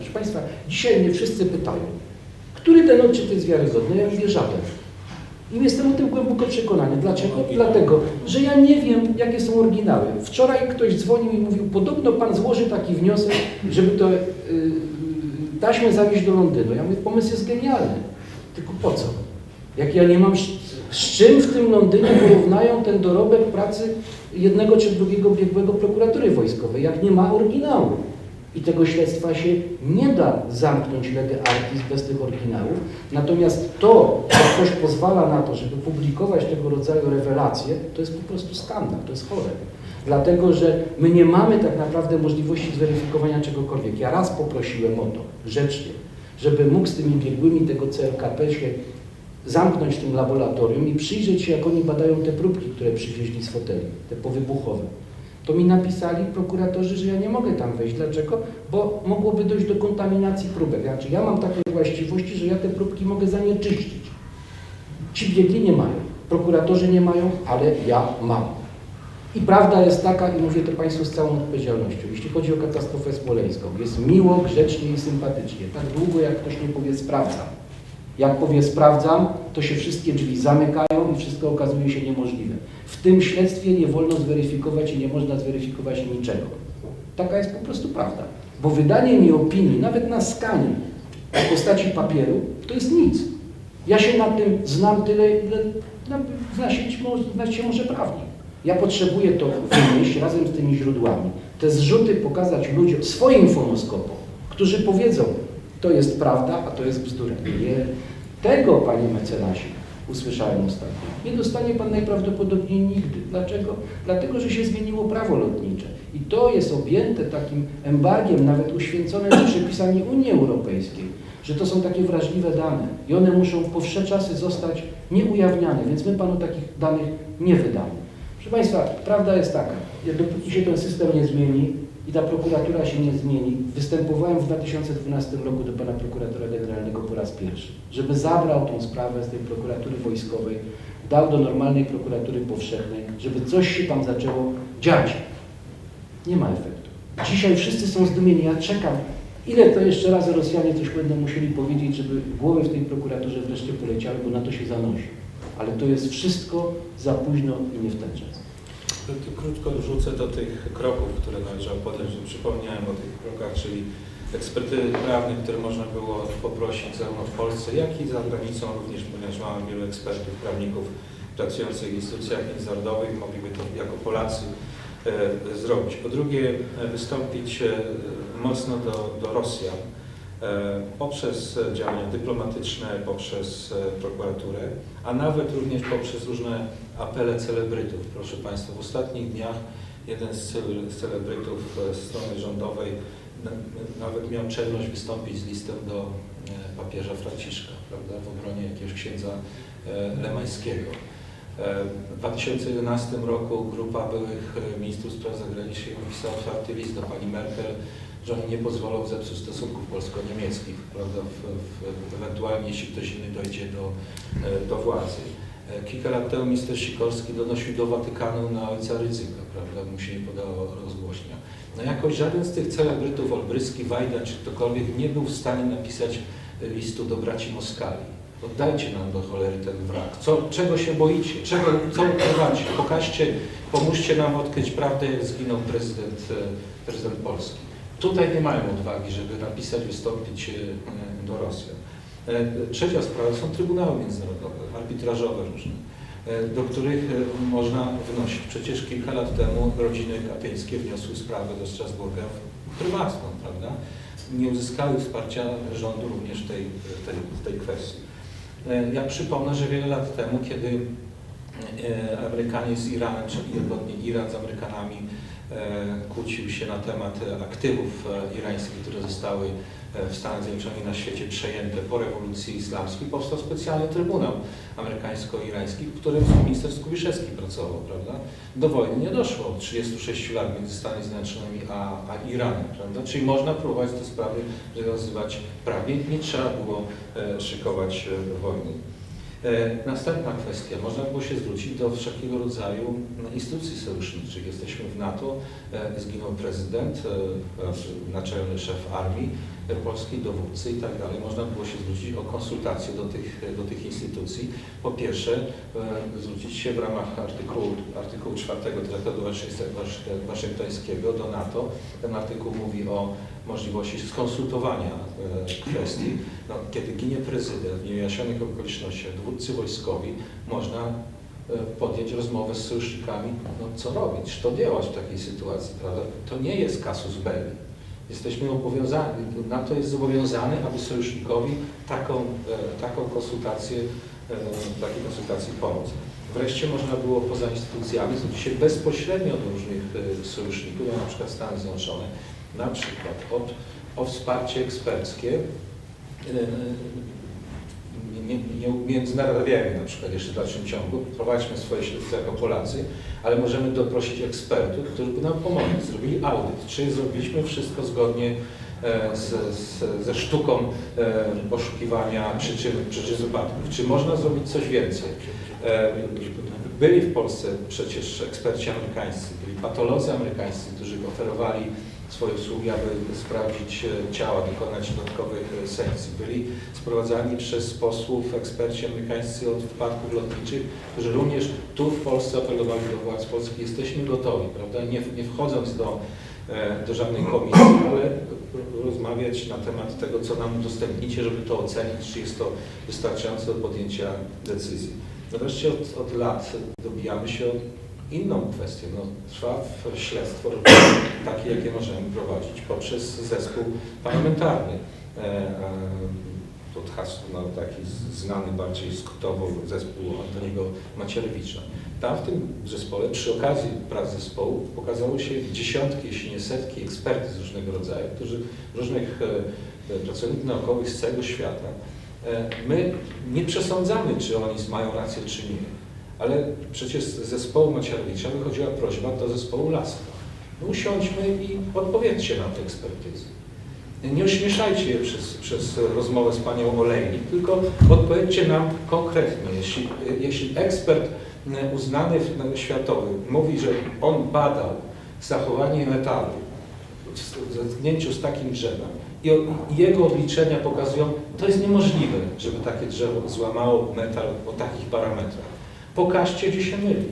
Proszę Państwa, dzisiaj mnie wszyscy pytają, który ten odczyt jest wiarygodny? Ja mówię żaden. I jestem o tym głęboko przekonany. Dlaczego? Dlatego, że ja nie wiem, jakie są oryginały. Wczoraj ktoś dzwonił i mówił, podobno Pan złoży taki wniosek, żeby to y, y, taśmę zawieźć do Londynu. Ja mówię, pomysł jest genialny. Tylko po co? Jak ja nie mam z, z czym w tym Londynie porównają ten dorobek pracy jednego czy drugiego biegłego prokuratury wojskowej, jak nie ma oryginału. I tego śledztwa się nie da zamknąć lege artis bez tych oryginałów. Natomiast to, że ktoś pozwala na to, żeby publikować tego rodzaju rewelacje, to jest po prostu skandal, to jest chore. Dlatego, że my nie mamy tak naprawdę możliwości zweryfikowania czegokolwiek. Ja raz poprosiłem o to, grzecznie, żeby mógł z tymi biegłymi tego CLKP się zamknąć w tym laboratorium i przyjrzeć się, jak oni badają te próbki, które przywieźli z foteli, te powybuchowe. To mi napisali prokuratorzy, że ja nie mogę tam wejść. Dlaczego? Bo mogłoby dojść do kontaminacji próbek. Znaczy ja mam takie właściwości, że ja te próbki mogę zanieczyścić. Ci biegli nie mają, prokuratorzy nie mają, ale ja mam. I prawda jest taka, i mówię to Państwu z całą odpowiedzialnością, jeśli chodzi o katastrofę smoleńską, jest miło, grzecznie i sympatycznie. Tak długo, jak ktoś nie powie sprawdzam. Jak powie sprawdzam, to się wszystkie drzwi zamykają i wszystko okazuje się niemożliwe. W tym śledztwie nie wolno zweryfikować i nie można zweryfikować niczego. Taka jest po prostu prawda. Bo wydanie mi opinii, nawet na skanie, w postaci papieru, to jest nic. Ja się na tym znam tyle, ile zna, się, zna się może prawnik. Ja potrzebuję to wynieść razem z tymi źródłami. Te zrzuty pokazać ludziom, swoim fonoskopom, którzy powiedzą, to jest prawda, a to jest bzdura. Nie. Tego, panie mecenasie, usłyszałem ostatnio. Nie dostanie pan najprawdopodobniej nigdy. Dlaczego? Dlatego, że się zmieniło prawo lotnicze. I to jest objęte takim embargiem, nawet uświęconym przepisami Unii Europejskiej, że to są takie wrażliwe dane i one muszą po wsze czasy zostać nieujawniane, więc my panu takich danych nie wydamy. Proszę Państwa, prawda jest taka, dopóki się ten system nie zmieni i ta prokuratura się nie zmieni, występowałem w 2012 roku do pana prokuratora generalnego po raz pierwszy, żeby zabrał tą sprawę z tej prokuratury wojskowej, dał do normalnej prokuratury powszechnej, żeby coś się tam zaczęło dziać. Nie ma efektu. Dzisiaj wszyscy są zdumieni, ja czekam, ile to jeszcze razy Rosjanie coś będą musieli powiedzieć, żeby głowy w tej prokuraturze wreszcie poleciały, bo na to się zanosi. Ale to jest wszystko za późno i nie w ten czas. Krótko wrzucę do tych kroków, które należało podjąć. Przypomniałem o tych krokach, czyli ekspertyzy prawnych, które można było poprosić zarówno w Polsce, jak i za granicą również, ponieważ mamy wielu ekspertów, prawników pracujących w instytucjach międzynarodowych, mogliby to jako Polacy e, zrobić. Po drugie, e, wystąpić e, mocno do, do Rosjan poprzez działania dyplomatyczne, poprzez e, prokuraturę, a nawet również poprzez różne apele celebrytów. Proszę Państwa, w ostatnich dniach jeden z cele- z celebrytów e, strony rządowej na- nawet miał czelność wystąpić z listem do e, papieża Franciszka, prawda, w obronie jakiegoś księdza e, Lemańskiego. E, W 2011 roku grupa byłych e, ministrów spraw zagranicznych napisała otwarty list do pani Merkel, że oni nie pozwolą zepsuć stosunków polsko-niemieckich, prawda, w, w, ewentualnie jeśli ktoś inny dojdzie do, e, do władzy. E, Kilka lat temu minister Sikorski donosił do Watykanu na ojca Rydzyka, prawda, mu się nie podało rozgłośnia. No jakoś żaden z tych celebrytów, Olbryski, Wajda czy ktokolwiek nie był w stanie napisać e, listu do braci Moskali. Oddajcie nam do cholery ten wrak. Co, czego się boicie? Czego, co ukrywacie? Pokażcie, pomóżcie nam odkryć prawdę, jak zginął prezydent, prezydent Polski. Tutaj nie mają odwagi, żeby napisać, wystąpić e, do Rosjan. E, Trzecia sprawa są trybunały międzynarodowe, arbitrażowe różne, e, do których można wnosić. Przecież kilka lat temu rodziny katyńskie wniosły sprawę do Strasburga prywatną, prawda? Nie uzyskały wsparcia rządu również w tej, tej, tej kwestii. Ja przypomnę, że wiele lat temu, kiedy Amerykanie z Iranem, czyli Iran z Amerykanami kłócił się na temat e, aktywów e, irańskich, które zostały e, w Stanach Zjednoczonych na świecie przejęte po rewolucji islamskiej, powstał specjalny trybunał amerykańsko-irański, w którym minister Skubiszewski pracował, prawda? Do wojny nie doszło od 36 lat między Stanami Zjednoczonymi a, a Iranem, prawda? Czyli można próbować te sprawy rozwiązywać prawie, nie trzeba było e, szykować e, wojny. E, Następna kwestia. Można było się zwrócić do wszelkiego rodzaju instytucji sojuszniczych. Jesteśmy w NATO, e, zginął prezydent, e, naczelny szef armii. Polskiej dowódcy i tak dalej. Można było się zwrócić o konsultacje do tych, do tych instytucji. Po pierwsze, e, zwrócić się w ramach artykułu, artykułu 4 Traktatu Waszyngtońskiego do NATO. Ten artykuł mówi o możliwości skonsultowania e, kwestii. No, kiedy ginie prezydent w niewyjaśnionych okolicznościach, dowódcy wojskowi, można e, podjąć rozmowę z sojusznikami, no co robić, co działać w takiej sytuacji, prawda? To nie jest casus belli. Jesteśmy obowiązani, NATO jest zobowiązany, aby sojusznikowi taką, e, taką konsultację, e, takiej konsultacji pomóc. Wreszcie można było poza instytucjami zwrócić się bezpośrednio do różnych e, sojuszników, na przykład Stany Zjednoczone, na przykład od, o wsparcie eksperckie. Nie, nie na przykład jeszcze w dalszym ciągu, prowadźmy swoje śledztwo jako Polacy, ale możemy doprosić ekspertów, którzy by nam pomogli, zrobili audyt, czy zrobiliśmy wszystko zgodnie e, z, z, ze sztuką e, poszukiwania przyczyn, przyczyn wypadków, czy można zrobić coś więcej. E, Byli w Polsce przecież eksperci amerykańscy, byli patolodzy amerykańscy, którzy oferowali swoje usługi, aby sprawdzić e, ciała, dokonać dodatkowych e, sekcji. Byli sprowadzani przez posłów eksperci amerykańscy od wypadków lotniczych, którzy również tu w Polsce apelowali do władz polskich, jesteśmy gotowi, prawda, nie, nie wchodząc do, e, do żadnej komisji, ale rozmawiać na temat tego, co nam udostępnicie, żeby to ocenić, czy jest to wystarczające do podjęcia decyzji. No wreszcie od, od lat dobijamy się inną kwestię. No, trwa śledztwo takie, jakie możemy prowadzić poprzez zespół parlamentarny. E, e, to hasło, no, taki znany bardziej skrótowo zespół Antoniego Macierewicza. Tam w tym zespole, przy okazji prac zespołu, pokazało się dziesiątki, jeśli nie setki ekspertów z różnego rodzaju, którzy różnych e, e, pracowników naukowych z całego świata. My nie przesądzamy, czy oni mają rację, czy nie, ale przecież z zespołu Macierewicza wychodziła prośba do zespołu Laska. No usiądźmy i odpowiedzcie na te ekspertyzy. Nie ośmieszajcie je przez, przez rozmowę z panią Olejnik, tylko odpowiedzcie nam konkretnie. Jeśli, jeśli ekspert uznany światowy mówi, że on badał zachowanie metalu w zetknięciu z takim drzewem i jego obliczenia pokazują, to jest niemożliwe, żeby takie drzewo złamało metal o takich parametrach. Pokażcie, gdzie się myli.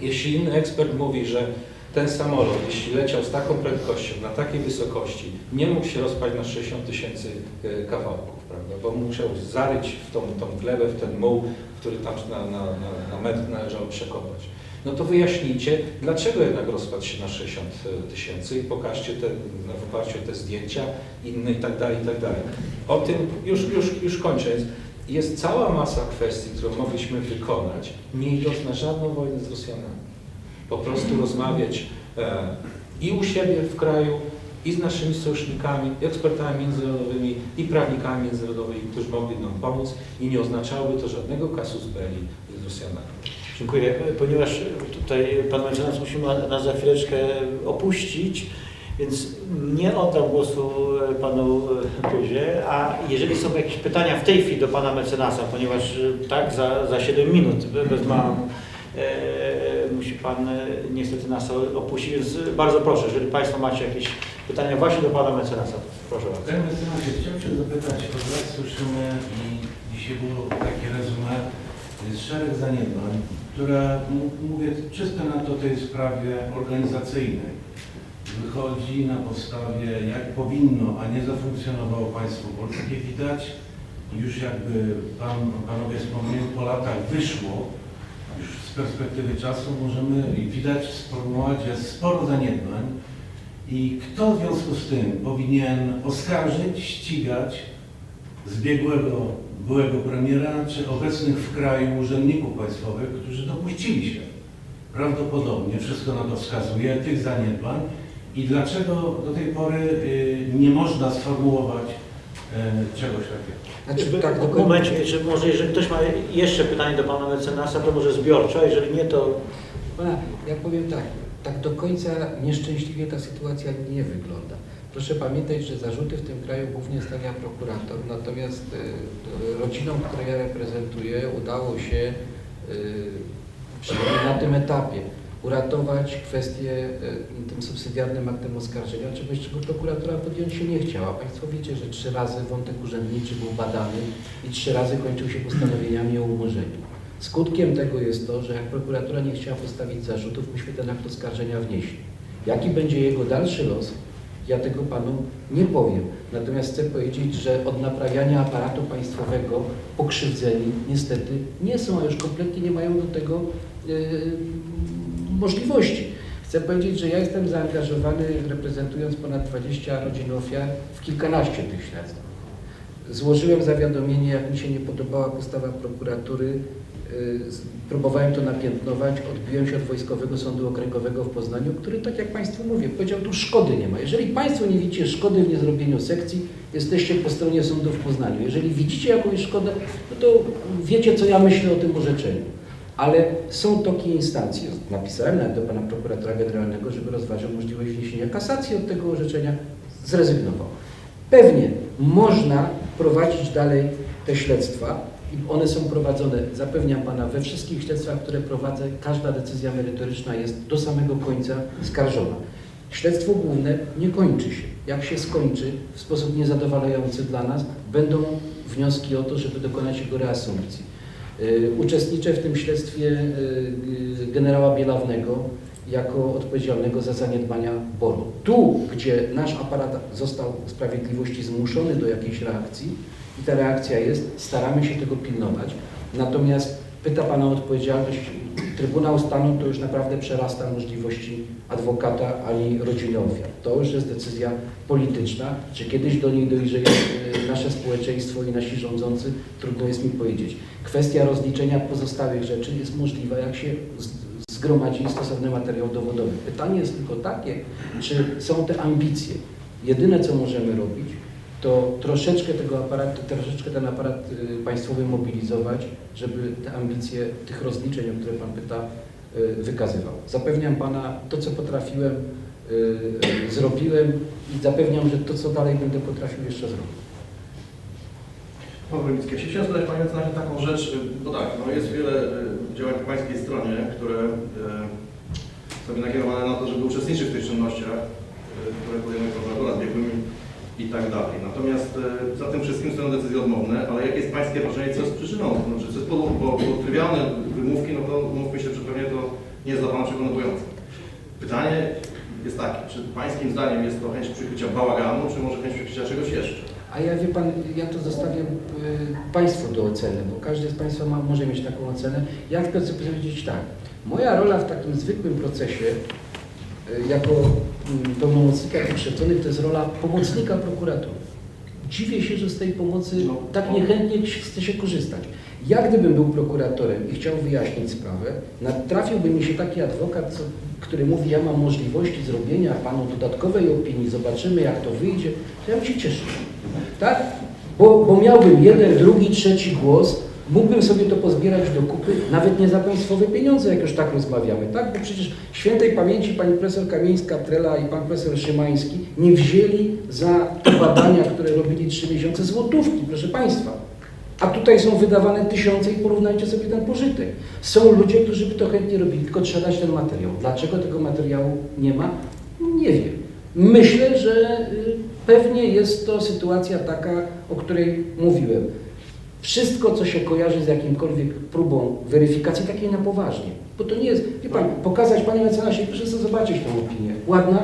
Jeśli inny ekspert mówi, że ten samolot, jeśli leciał z taką prędkością, na takiej wysokości, nie mógł się rozpaść na 60 tysięcy e, kawałków, prawda? bo musiał zaryć w tą, tą glebę, w ten muł, który tam na, na, na, na metr należało przekopać. No to wyjaśnijcie, dlaczego jednak rozpadł się na 60 tysięcy i pokażcie te, na wyparciu te zdjęcia, inne i tak dalej, i tak dalej. O tym już, już, już kończąc, jest cała masa kwestii, które mogliśmy wykonać, nie idąc na żadną wojnę z Rosjanami. Po prostu rozmawiać e, i u siebie w kraju, i z naszymi sojusznikami, i ekspertami międzynarodowymi, i prawnikami międzynarodowymi, którzy mogli nam pomóc i nie oznaczałoby to żadnego casus belli z Rosjanami. Dziękuję. Ponieważ tutaj pan mecenas musimy nas za chwileczkę opuścić, więc nie oddam głosu panu Tuzie, a jeżeli są jakieś pytania w tej chwili do pana mecenasa, ponieważ tak, za, za 7 minut bez małą e, musi pan e, niestety nas opuścić, więc bardzo proszę, jeżeli państwo macie jakieś pytania właśnie do pana mecenasa, proszę bardzo. Panie mecenasie, chciałbym zapytać, od lat słyszymy i dzisiaj było takie rezumé, jest szereg zaniedbań, które, mówię czysto na to tej sprawie organizacyjnej, wychodzi na podstawie jak powinno, a nie zafunkcjonowało państwo polskie. Widać już jakby pan, panowie wspomnieli, po latach wyszło, już z perspektywy czasu możemy widać że jest sporo zaniedbań i kto w związku z tym powinien oskarżyć, ścigać zbiegłego byłego premiera czy obecnych w kraju urzędników państwowych, którzy dopuścili się prawdopodobnie, wszystko na to wskazuje, tych zaniedbań i dlaczego do tej pory y, nie można sformułować y, czegoś takiego. Znaczy, tak, w momencie, że może jeżeli ktoś ma jeszcze pytanie do pana mecenasa, to może zbiorczo, a jeżeli nie, to Pana, ja powiem tak, tak do końca nieszczęśliwie ta sytuacja nie wygląda. Proszę pamiętać, że zarzuty w tym kraju głównie stawia prokurator, natomiast y, rodzinom, które ja reprezentuję, udało się, y, przynajmniej na tym etapie, uratować kwestię e, tym subsydiarnym aktem oskarżenia, czegoś, czego prokuratura podjąć się nie chciała. Państwo wiecie, że trzy razy wątek urzędniczy był badany i trzy razy kończył się postanowieniami o umorzeniu. Skutkiem tego jest to, że jak prokuratura nie chciała postawić zarzutów, myśmy ten akt oskarżenia wnieśli. Jaki będzie jego dalszy los, ja tego panu nie powiem. Natomiast chcę powiedzieć, że od naprawiania aparatu państwowego pokrzywdzeni niestety nie są, a już kompletnie nie mają do tego yy, możliwości. Chcę powiedzieć, że ja jestem zaangażowany, reprezentując ponad 20 rodzin ofiar, w kilkanaście tych śledztw. Złożyłem zawiadomienie, jak mi się nie podobała postawa prokuratury. y, Próbowałem to napiętnować, odbiłem się od Wojskowego Sądu Okręgowego w Poznaniu, który, tak jak Państwu mówię, powiedział, tu szkody nie ma. Jeżeli Państwo nie widzicie szkody w niezrobieniu sekcji, jesteście po stronie sądu w Poznaniu. Jeżeli widzicie jakąś szkodę, no to wiecie, co ja myślę o tym orzeczeniu. Ale są toki instancji. Napisałem nawet do Pana Prokuratora Generalnego, żeby rozważył możliwość wniesienia kasacji od tego orzeczenia. Zrezygnował. Pewnie można prowadzić dalej te śledztwa i one są prowadzone, zapewniam Pana, we wszystkich śledztwach, które prowadzę, każda decyzja merytoryczna jest do samego końca skarżona. Śledztwo główne nie kończy się. Jak się skończy w sposób niezadowalający dla nas, będą wnioski o to, żeby dokonać jego reasumpcji. Y, Uczestniczę w tym śledztwie y, generała Bielawnego jako odpowiedzialnego za zaniedbania BOR-u. Tu, gdzie nasz aparat został sprawiedliwości zmuszony do jakiejś reakcji i ta reakcja jest, staramy się tego pilnować. Natomiast pyta Pana o odpowiedzialność. Trybunał Stanu to już naprawdę przerasta możliwości adwokata ani rodziny ofiar. To już jest decyzja polityczna. Czy kiedyś do niej dojrze e, nasze społeczeństwo i nasi rządzący, trudno jest mi powiedzieć. Kwestia rozliczenia pozostałych rzeczy jest możliwa, jak się zgromadzi stosowny materiał dowodowy. Pytanie jest tylko takie, czy są te ambicje. Jedyne, co możemy robić, to troszeczkę tego aparatu, troszeczkę ten aparat y, państwowy mobilizować, żeby te ambicje tych rozliczeń, o które Pan pyta, y, wykazywał. Zapewniam Pana, to co potrafiłem, y, zrobiłem i zapewniam, że to co dalej będę potrafił jeszcze zrobić. Pan Wojewódzki, ja się chciałem zadać Panie taką rzecz, bo tak, no jest wiele działań po Pańskiej stronie, które są nakierowane na to, żeby uczestniczyć w tych czynnościach, które podejmuje prokuratura z biegłymi i tak dalej. Natomiast y, za tym wszystkim stoją decyzje odmowne, ale jakie jest Pańskie wrażenie, co jest przyczyną? Znaczy, co jest powód, bo, bo trywialne wymówki, no to mówmy się, że pewnie to nie jest dla Pana przekonujące. Pytanie jest takie, czy Pańskim zdaniem jest to chęć przykrycia bałaganu, czy może chęć przykrycia czegoś jeszcze? A ja wie Pan, ja to zostawiam y, Państwu do oceny, bo każdy z Państwa ma, może mieć taką ocenę. Ja tylko chcę powiedzieć tak. Moja rola w takim zwykłym procesie jako mm, pełnomocnika pokrzywdzonych to jest rola pomocnika prokuratury. Dziwię się, że z tej pomocy No, tak no. niechętnie chce się korzystać. Ja gdybym był prokuratorem i chciał wyjaśnić sprawę, trafiłby mi się taki adwokat, co, który mówi, ja mam możliwości zrobienia panu dodatkowej opinii, zobaczymy jak to wyjdzie, to ja bym się cieszył. Tak? Bo, bo miałbym jeden, drugi, trzeci głos, mógłbym sobie to pozbierać do kupy, nawet nie za państwowe pieniądze, jak już tak rozmawiamy, tak? Bo przecież świętej pamięci pani profesor Kamieńska-Trela i pan profesor Szymański nie wzięli za te badania, które robili trzy miesiące, złotówki, proszę państwa. A tutaj są wydawane tysiące i porównajcie sobie ten pożytek. Są ludzie, którzy by to chętnie robili, tylko trzeba dać ten materiał. Dlaczego tego materiału nie ma? Nie wiem. Myślę, że y, pewnie jest to sytuacja taka, o której mówiłem. Wszystko, co się kojarzy z jakimkolwiek próbą weryfikacji, takiej na poważnie. Bo to nie jest, wie Pan, pokazać Panie mecenasie, proszę sobie zobaczyć tę opinię. Ładna,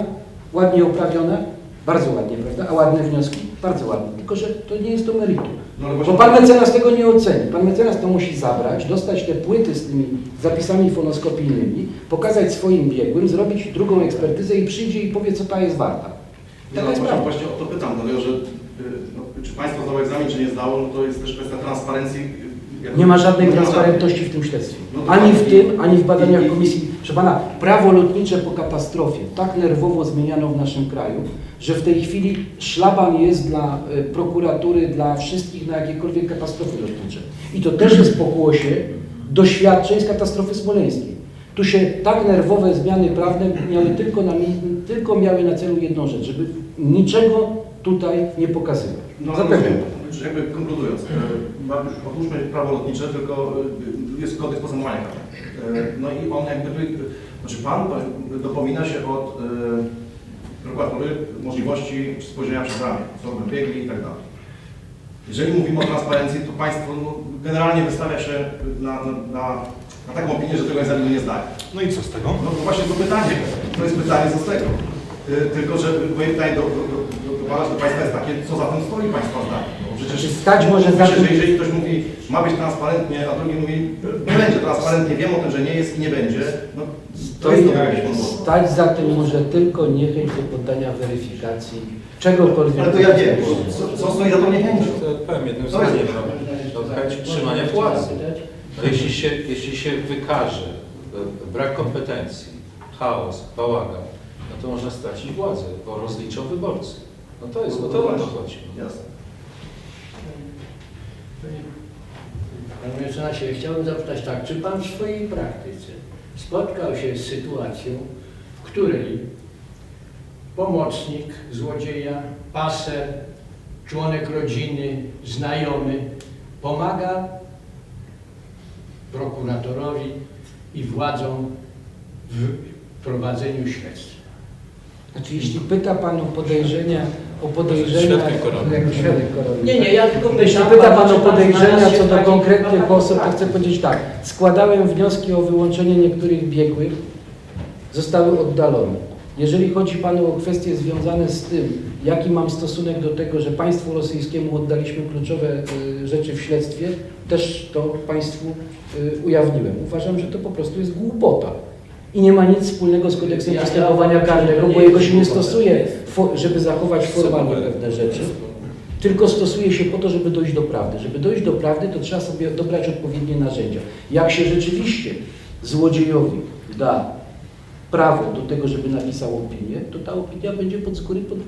ładnie oprawiona, bardzo ładnie, prawda? A ładne wnioski? Bardzo ładnie. Tylko, że to nie jest to meritum. No Bo pan mecenas tego nie oceni. Pan mecenas to musi zabrać, dostać te płyty z tymi zapisami fonoskopijnymi, pokazać swoim biegłym, zrobić drugą ekspertyzę i przyjdzie i powie, co ta jest warta. Nie, Taka no, jest właśnie, właśnie o to pytam, dlatego że no, czy Państwo zdało egzamin, czy nie zdało, no to jest też kwestia transparencji. Nie ma żadnej no, transparentności w tym śledztwie. No Ani w tym, ani w badaniach I- komisji. Proszę pana, prawo lotnicze po katastrofie tak nerwowo zmieniano w naszym kraju, że w tej chwili szlaban jest dla e, prokuratury, dla wszystkich na jakiekolwiek katastrofy lotnicze. I to też jest pokłosie doświadczeń z katastrofy smoleńskiej. Tu się tak nerwowe zmiany prawne miały tylko na, tylko miały na celu jedną rzecz, żeby niczego tutaj nie pokazywać. No, Zapewniam. mówię, jakby konkludując, już odłóżmy prawo lotnicze, tylko y, jest kodeks postępowania. Y, No i on jakby tu Znaczy Pan e, dopomina się od e, prokuratury możliwości spojrzenia przez ramię, co by biegli i tak dalej. Jeżeli mówimy o transparencji, to Państwo no, generalnie wystawia się na, na, na, na taką opinię, że tego egzaminu nie zdaje. No i co z tego? No to właśnie to pytanie, to jest pytanie co z tego. Tylko, że moje pytanie do, do, do Pana, Państwa jest takie, co za tym stoi Państwa zdanie? Bo przecież stać może za myślę, tym- że jeżeli ktoś mówi, ma być transparentnie, a drugi mówi, nie będzie transparentnie, wiem o tym, że nie jest i nie będzie, no to To jest to podłoże. stać za tym może tylko niechęć do poddania weryfikacji czegokolwiek. Ale to ja wiem, co, co stoi za tą niechęcią. To odpowiem jednym zdaniem. no. To chęć utrzymania władzy. No, jeśli, się, jeśli się wykaże e, brak kompetencji, chaos, bałagan, no to można stracić władzę, bo rozliczą wyborcy. No to jest, o to o to chodzi. Jasne. Panie mecenasie, chciałbym zapytać tak, czy Pan w swojej praktyce spotkał się z sytuacją, w której pomocnik złodzieja, paser, członek rodziny, znajomy pomaga prokuratorowi i władzom w prowadzeniu śledztwa? Znaczy, jeśli pyta Pan o podejrzenia, o podejrzenia... Jako świadek. Nie, nie, ja tylko pytam, pyta Pan o podejrzenia się co do konkretnych sytuacji? osób, to chcę powiedzieć tak. Składałem wnioski o wyłączenie niektórych biegłych, zostały oddalone. Jeżeli chodzi Panu o kwestie związane z tym, jaki mam stosunek do tego, że państwu rosyjskiemu oddaliśmy kluczowe y, rzeczy w śledztwie, też to Państwu y, ujawniłem. Uważam, że to po prostu jest głupota. I nie ma nic wspólnego z kodeksem Ja- postępowania karnego, bo nie jego się nie stosuje, żeby zachować formalnie pewne rzeczy tylko stosuje się po to, żeby dojść do prawdy. Żeby dojść do prawdy, to trzeba sobie dobrać odpowiednie narzędzia. Jak się rzeczywiście złodziejowi da prawo do tego, żeby napisał opinię, to ta opinia będzie pod z góry pod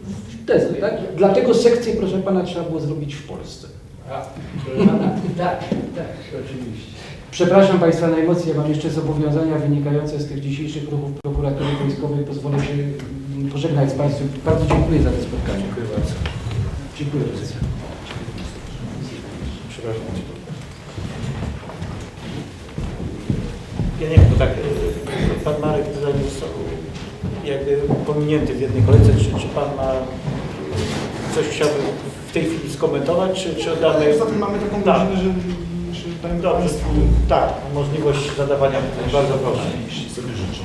tezę, tak? Dlatego sekcję, proszę Pana, trzeba było zrobić w Polsce. A, proszę pana, tak, tak, oczywiście. Przepraszam Państwa najmocniej, ja mam jeszcze zobowiązania wynikające z tych dzisiejszych ruchów prokuratury wojskowej. Pozwolę się mm, pożegnać z Państwem. Bardzo dziękuję za to spotkanie. Dziękuję bardzo. Dziękuję bardzo. Przepraszam. Ja nie wiem, bo tak, y, pan Marek tutaj został jakby pominięty w jednej kolejce. Czy, czy pan ma coś chciałby w tej chwili skomentować, czy, czy oddamy... Poza tym mamy taką Tak. godzinę, że, że dajmy Dobrze, Państwu, tak, możliwość zadawania pytań. Bardzo proszę. jeśli sobie życzą.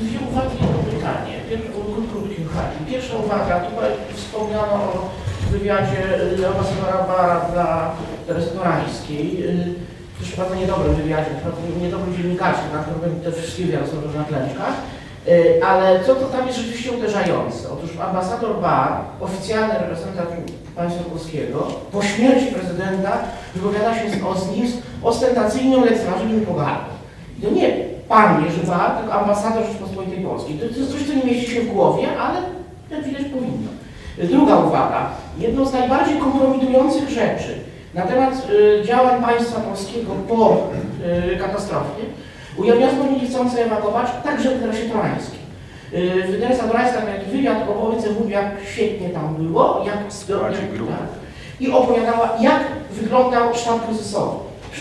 Dwie uwagi i jedno pytanie. Pier- Krótkie uwagi. Pierwsza uwaga, tutaj wspomniano o wywiadzie y, ambasadora Bara dla Restaurańskiej. Y, Też bardzo niedobrym wywiadzie, bardzo niedobrym dziennikarzem, na którym te wszystkie wywiady są różne klęczkach. Y, Ale co to tam jest rzeczywiście uderzające? Otóż ambasador Bar, oficjalny reprezentant państwa polskiego, po śmierci prezydenta wypowiada się z, o, z nim z ostentacyjną pogardą. I to nie pan Jerzy Bar, tylko ambasador Rzeczypospolitej Polskiej. To, to jest coś, co nie mieści się w głowie, ale jak widać powinno. Druga uwaga. Jedną z najbardziej kompromitujących rzeczy na temat y, działań państwa polskiego po y, katastrofie ujawniła zupełnie nie chcące ewakuować także w interesie trojańskim. Yy, Teresa Dorańska miała taki wywiad o ONCW, jak świetnie tam było, jak grup. tak. I opowiadała, jak wyglądał sztab kryzysowy.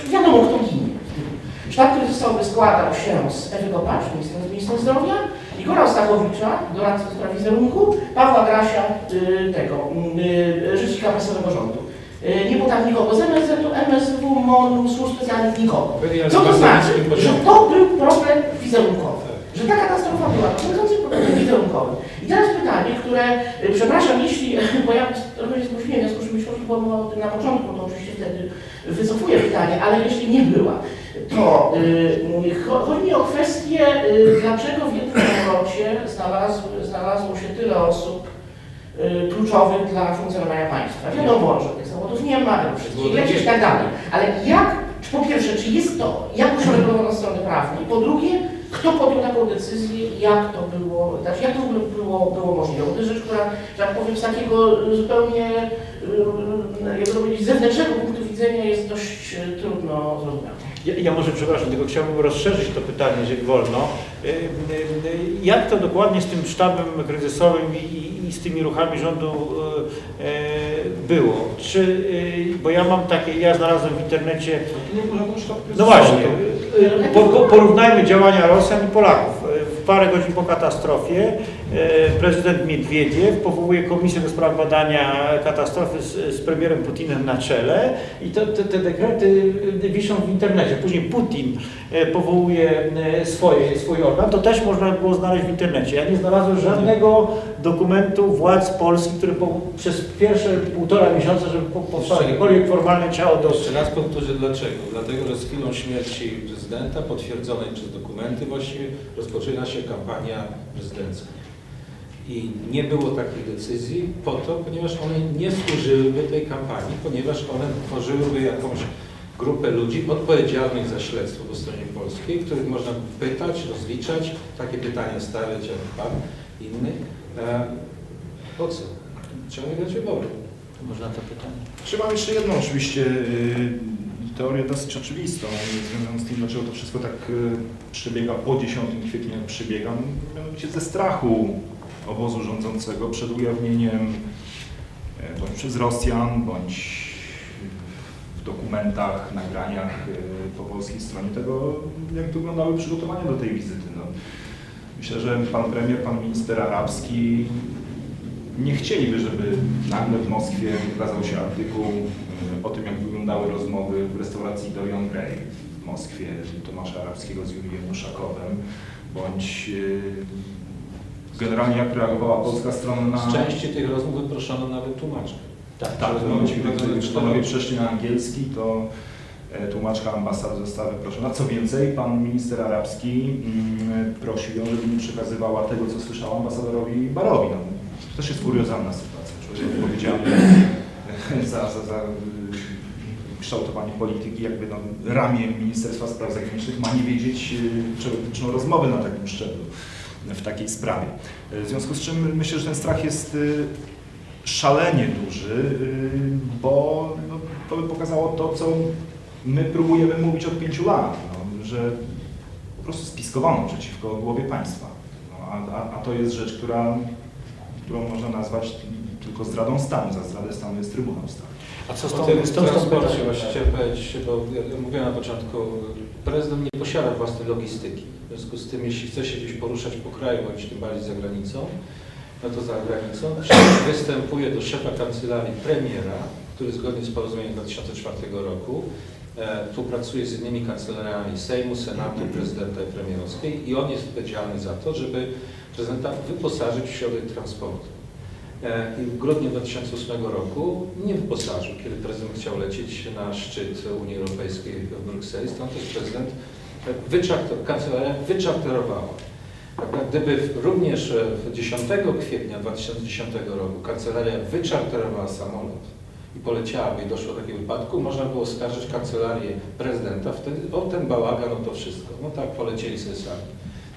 Wiadomo, kto ginie. Sztab kryzysowy składał się z Ewy Kopacz, ministra, ministra zdrowia, Igora Stachowicza, doradcy do spraw wizerunku, Pawła Grasia, y, tego, y, rzecznika prasowego rządu. Y, nie było tam nikogo z MSZ-u, MSW, MON-u, służb specjalnych, nikogo. Co to znaczy? Że to był problem wizerunkowy. Że ta katastrofa była dotycząca problemu wizerunkowym. I teraz pytanie, które, y, przepraszam, jeśli, bo ja trochę się zgłosiłem, w związku z czym myślę, że była o tym na początku, to oczywiście wtedy wycofuję pytanie, ale jeśli nie była, to y, cho- chodzi mi o kwestię, dlaczego w jednym znalazł, znalazło się tyle osób y, kluczowych dla funkcjonowania państwa. Wiadomo, że tych samolotów nie ma, wszystkich lecieć i tak dalej. Ale jak, po pierwsze, czy jest to, jak uszanowana od strony prawnej? Po drugie, kto podjął taką decyzję i jak to było, znaczy jak to w ogóle było, było możliwe? To jest rzecz, która, że tak powiem, z takiego zupełnie, y, jakby to powiedzieć, zewnętrznego punktu widzenia jest dość y, trudno zrozumiała. Ja, ja może przepraszam, tylko chciałbym rozszerzyć to pytanie, jeżeli wolno. Jak to dokładnie z tym sztabem kryzysowym i, i- z tymi ruchami rządu y, y, było? Czy, y, bo ja mam takie, ja znalazłem w internecie sztab no właśnie, po, po, porównajmy działania Rosjan i Polaków. W parę godzin po katastrofie prezydent Miedwiediew powołuje komisję do spraw badania katastrofy z, z premierem Putinem na czele i to, te, te dekrety y, wiszą w internecie. Później Putin y, powołuje swoje, swój organ, to też można było znaleźć w internecie. Ja nie znalazłem żadnego dokumentu władz Polski, który po, przez pierwsze półtora miesiąca, żeby po- powstało jakiekolwiek formalne ciało do Jeszcze raz powtórzę dlaczego. Dlatego, że z chwilą śmierci prezydenta, potwierdzonej przez dokumenty właściwie, rozpoczyna się kampania prezydencka. I nie było takiej decyzji po to, ponieważ one nie służyłyby tej kampanii, ponieważ one tworzyłyby jakąś grupę ludzi odpowiedzialnych za śledztwo po stronie polskiej, których można by pytać, rozliczać, takie pytania stawiać jak pan, innych. E, po co? Trzeba grać wybory. Można to pytanie. Czy mam jeszcze jedną oczywiście y, teorię dosyć oczywistą, związaną z tym, dlaczego to wszystko tak y, przebiega po 10 kwietnia, jak przebiega, mianowicie ze strachu obozu rządzącego przed ujawnieniem e, bądź przez Rosjan, bądź w dokumentach, nagraniach y, po polskiej stronie tego, jak wyglądały przygotowania do tej wizyty. No, myślę, że pan premier, pan minister arabski nie chcieliby, żeby nagle w Moskwie ukazał się artykuł y, o tym, jak wyglądały rozmowy w restauracji Dorian Gray w Moskwie Tomasza Arabskiego z Jurijem Uszakowem, bądź generalnie jak reagowała polska strona na... Z części tych rozmów wyproszono nawet tłumaczkę. Tak, Tak, w momencie, gdy gdy panowie przeszli na angielski, to e, tłumaczka ambasady została wyproszona. Co więcej, pan minister arabski mm, prosił ją, żeby nie przekazywała tego, co słyszała ambasadorowi Barowi. No, to też jest kuriozalna sytuacja. Człowiek odpowiedzialny za, za, za y, kształtowanie polityki, jakby no, ramię Ministerstwa Spraw Zagranicznych ma nie wiedzieć, y, czego dotyczą rozmowy na takim szczeblu w takiej sprawie. W związku z czym myślę, że ten strach jest y, szalenie duży, y, bo no, to by pokazało to, co my próbujemy mówić od pięciu lat, no, że po prostu spiskowano przeciwko głowie państwa. No, a, a, to jest rzecz, która, którą można nazwać tylko zdradą stanu. Za zdradę stanu jest Trybunał Stanu. A co z tą, tym z tą, transporcie chciałem powiedzieć, bo ja mówiłem na początku, prezydent nie posiada własnej logistyki. W związku z tym, jeśli chce się gdzieś poruszać po kraju, bądź tym bardziej za granicą, no to za granicą, występuje do szefa kancelarii premiera, który zgodnie z porozumieniem 2004 roku e, współpracuje z innymi kancelariami Sejmu, Senatu, prezydenta i premierowskiej i on jest odpowiedzialny za to, żeby prezydenta wyposażyć w środek transportu. E, I w grudniu 2008 roku nie wyposażył, kiedy prezydent chciał lecieć na szczyt Unii Europejskiej w Brukseli. Stąd też prezydent wyczarter, kancelaria wyczarterowała. Gdyby również e, w 10 kwietnia 2010 roku kancelaria wyczarterowała samolot i poleciałaby i doszło do takiego wypadku, można było oskarżyć kancelarię prezydenta wtedy o ten bałagan, o to wszystko. No tak, polecieli sobie sami.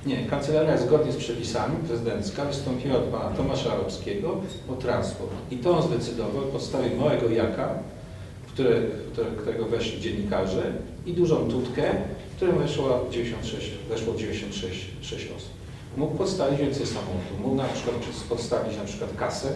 Nie, kancelaria zgodnie z przepisami prezydencka wystąpiła od pana Tomasza Arabskiego o transport. I to on zdecydował na podstawie małego jaka, w które, w które, którego weszli dziennikarze i dużą tutkę, w którą weszło 96, weszło 96 6 osób. Mógł podstawić więcej samolotów. Mógł na przykład podstawić na przykład kasę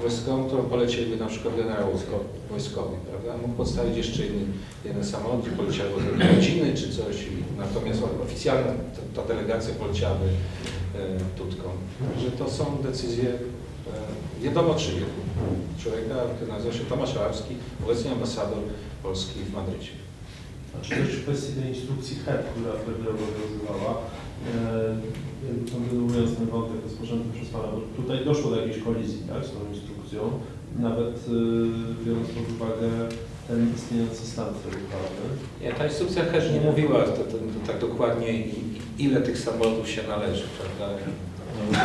wojskową, którą polecieliby na przykład generał wojsko- wojskowy, prawda? Mógł podstawić jeszcze jeden, jeden samolot, który poleciałby do rodziny czy coś. Natomiast oficjalna ta, ta delegacja poleciałaby e, tutką. Także to są decyzje e, wiadomo czyje. Człowieka, który nazywa się Tomasz Arabski, obecnie ambasador Polski w Madrycie. Znaczy też w kwestii tej instrukcji HEP, która wtedy obowiązywała, kontynuując ten wątek rozpoczęty przez Pana, bo tutaj doszło do jakiejś kolizji tak, z tą instrukcją, nawet e, biorąc pod uwagę ten istniejący stan prawny. Nie, ta instrukcja też nie mówiła to, to, to tak dokładnie, ile tych samolotów się należy, prawda?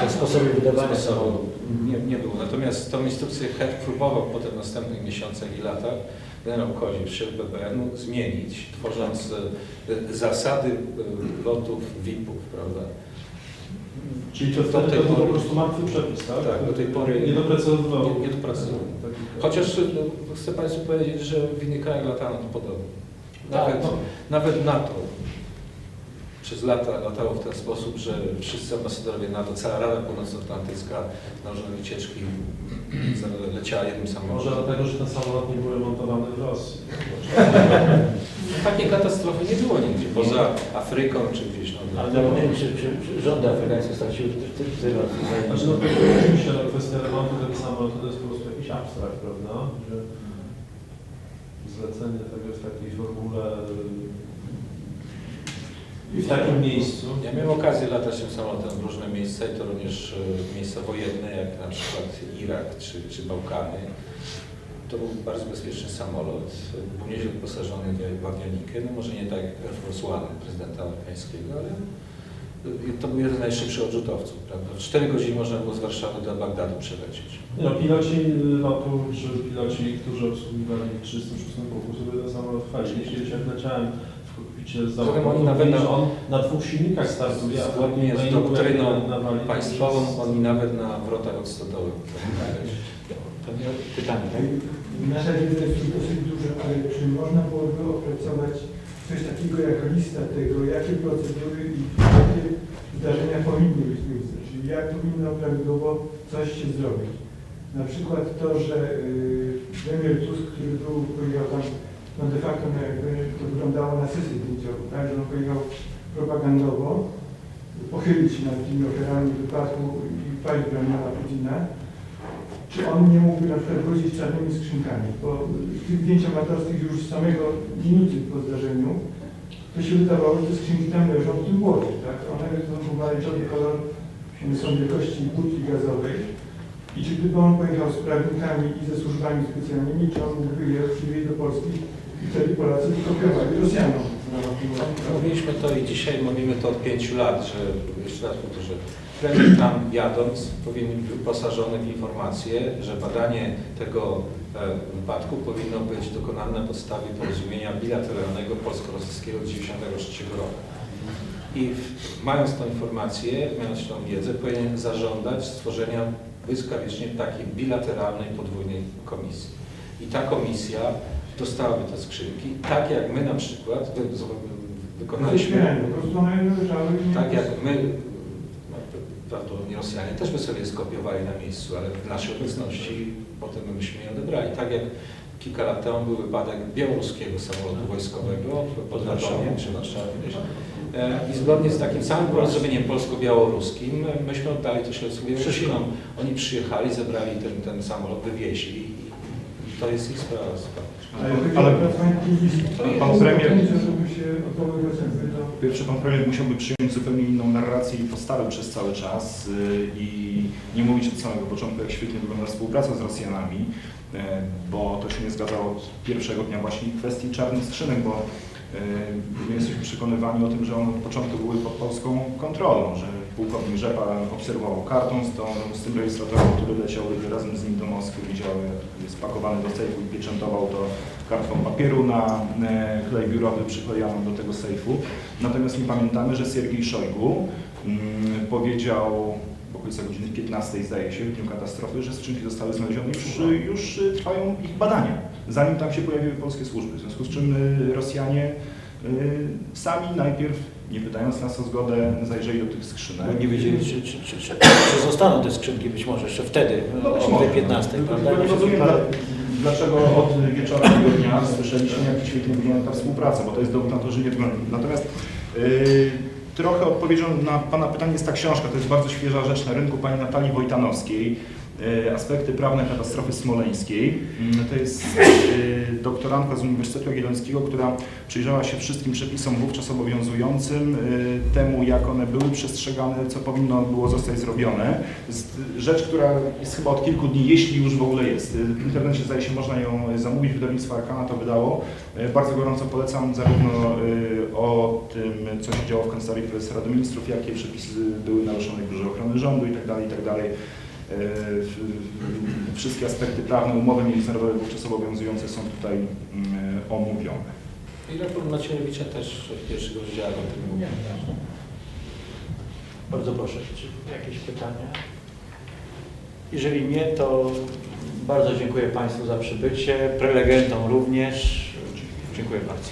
te sposoby wydawania Sposobu nie, nie było. Natomiast tą instrukcję HED próbował potem w następnych miesiącach i latach generał Kozik, szef BBN-u, zmienić, tworząc e, zasady e, lotów VIP-ów, prawda? Czyli to wtedy to był po prostu martwy przepis, tak? Tak, do tej pory Nie doprecyzował. nie, nie dopracował. Taki- Chociaż no, chcę Państwu powiedzieć, że w innych krajach latano to podobnie. Nawet, nawet NATO przez lata latało w ten sposób, że wszyscy ambasadorowie NATO, cała Rada Północnoatlantycka na różne wycieczki leciała jednym Może samolotem. dlatego, że ten samolot nie był remontowany w Rosji. Takiej katastrofy nie było nigdzie, poza Afryką czy gdzieś. No, Ale no, nie wiem, czy, czy, czy rządy afrykańskie straciły w w tej Rosji. Znaczy, no, to oczywiście no, kwestia remontu tego samolotu to jest po prostu jakiś abstrakt, prawda? Że zlecenie tego w takiej formule i w takim miejscu. Ja miałem okazję latać tym samolotem w różne miejsca i to również e, miejsca wojenne, jak na przykład Irak czy, czy Bałkany. To był bardzo bezpieczny samolot. Był nieźle wyposażony w awionikę, no może nie tak jak Air Force One prezydenta amerykańskiego, ale to był jeden z najszybszych odrzutowców. Prawda? W 4 godziny można było z Warszawy do Bagdadu przelecieć. No, piloci lotu, czy piloci, którzy obsługiwali 36 pułku, sobie ten samolot chwalili. Kiedyś jak leciałem w kokpicie z oni nawet na- on na dwóch silnikach startuje, a Zgodnie z doktryną państwową oni nawet na wrotach od stodoły. Pewnie pytanie, tak? Nasza wiedza jest dosyć duża, ale czy można byłoby opracować coś takiego jak lista tego, jakie procedury i jakie zdarzenia powinny być w miejscu, czyli jak powinno prawidłowo coś się zrobić. Na przykład to, że yy, premier Tusk, który był, pojechał tam, no de facto no jakby to wyglądało na sesji zdjęciową, tak, że on pojechał propagandowo, pochylić się nad tymi ofiarami wypadku i paść Władimira Putina, czy on nie mógłby na przykład wrócić czarnymi skrzynkami, bo z tych zdjęć amatorskich już z samego minuty po zdarzeniu. To się wydawało, że te skrzynki tam leżą w tym błocie, tak? One są pomarańczowy kolor, są wielkości butli gazowej. I czy gdyby on pojechał z prawnikami i ze służbami specjalnymi, czy on mógłby je przywieźć do Polski i wtedy Polacy wykopiowali Rosjanom? Mówiliśmy to i dzisiaj mówimy to od pięciu lat, że jeszcze raz powtórzę, premier tam jadąc powinien być wyposażony w informację, że badanie tego e, wypadku powinno być dokonane na podstawie porozumienia bilateralnego polsko-rosyjskiego z 1993 roku. I mając tą informację, mając tą wiedzę, powinien zażądać stworzenia błyskawicznie takiej bilateralnej, podwójnej komisji. I ta komisja dostałaby te skrzynki, tak jak my na przykład wykonaliśmy tak jak my, prawdopodobnie Rosjanie też by sobie skopiowali na miejscu, ale w naszej obecności potem myśmy je odebrali. Tak jak kilka lat temu był wypadek białoruskiego samolotu wojskowego pod Radomiem czy Warszawie. E, I zgodnie z takim samym porozumieniem polsko-białoruskim e, myśmy oddali to śledztwo Rosinom. Oni przyjechali, zebrali ten, ten samolot, wywieźli to jest ich sprawa. Ale, Pan premier- pierwsze, pan premier musiałby przyjąć zupełnie inną narrację i postawę przez cały czas y, i nie mówić od samego początku, jak świetnie wygląda współpraca z Rosjanami, y, bo to się nie zgadzało od pierwszego dnia właśnie kwestii czarnych skrzynek, bo y, my jesteśmy przekonywani o tym, że one od początku były pod polską kontrolą, że pułkownik Rzepa obserwował kartą z, tą, z tym rejestratorem, który leciał razem z nim do Moskwy, widział jak jest pakowany do sejfu i pieczętował to kartką papieru na e, klej biurowy przyklejano do tego sejfu. Natomiast nie pamiętamy, że Siergiej Szojgu mm, powiedział w okolicach godziny 15 zdaje się, w dniu katastrofy, że skrzynki zostały znalezione już, już y, trwają ich badania, zanim tam się pojawiły polskie służby. W związku z czym y, Rosjanie y, sami najpierw, nie pytając nas o zgodę, zajrzeli do tych skrzynek. Nie wiedzieli, czy, czy, czy, czy, czy zostaną te skrzynki być może jeszcze wtedy, No o może. tej 15, Tylko- prawda? Nie rozumiem, dla- dlaczego od wieczora tego dnia słyszeliśmy, jak świetnie wygląda ta współpraca, bo to jest dowód na to, że nie wygląda. Natomiast yy, trochę odpowiedzią na Pana pytanie jest ta książka, to jest bardzo świeża rzecz na rynku Pani Natalii Wojtanowskiej. Yy, Aspekty prawne katastrofy smoleńskiej. Yy, To jest yy, doktorantka z Uniwersytetu Jagiellońskiego, która przyjrzała się wszystkim przepisom wówczas obowiązującym, yy, temu jak one były przestrzegane, co powinno było zostać zrobione. Rzecz, która jest chyba od kilku dni, jeśli już w ogóle jest. W internecie zdaje się można ją zamówić, wydawnictwo Arkana to wydało. Bardzo gorąco polecam zarówno o tym, co się działo w Kancelarii Prezesa Rady Ministrów, jakie przepisy były naruszone w Biurze Ochrony Rządu itd. itd. W- Wszystkie aspekty prawne, umowy międzynarodowe wówczas obowiązujące są tutaj yy, omówione. I raport Macierewicza też w pierwszych rozdziałach o tym mówi. Bardzo proszę, czy jakieś pytania? Jeżeli nie, to bardzo dziękuję Państwu za przybycie, prelegentom również. Dziękuję bardzo.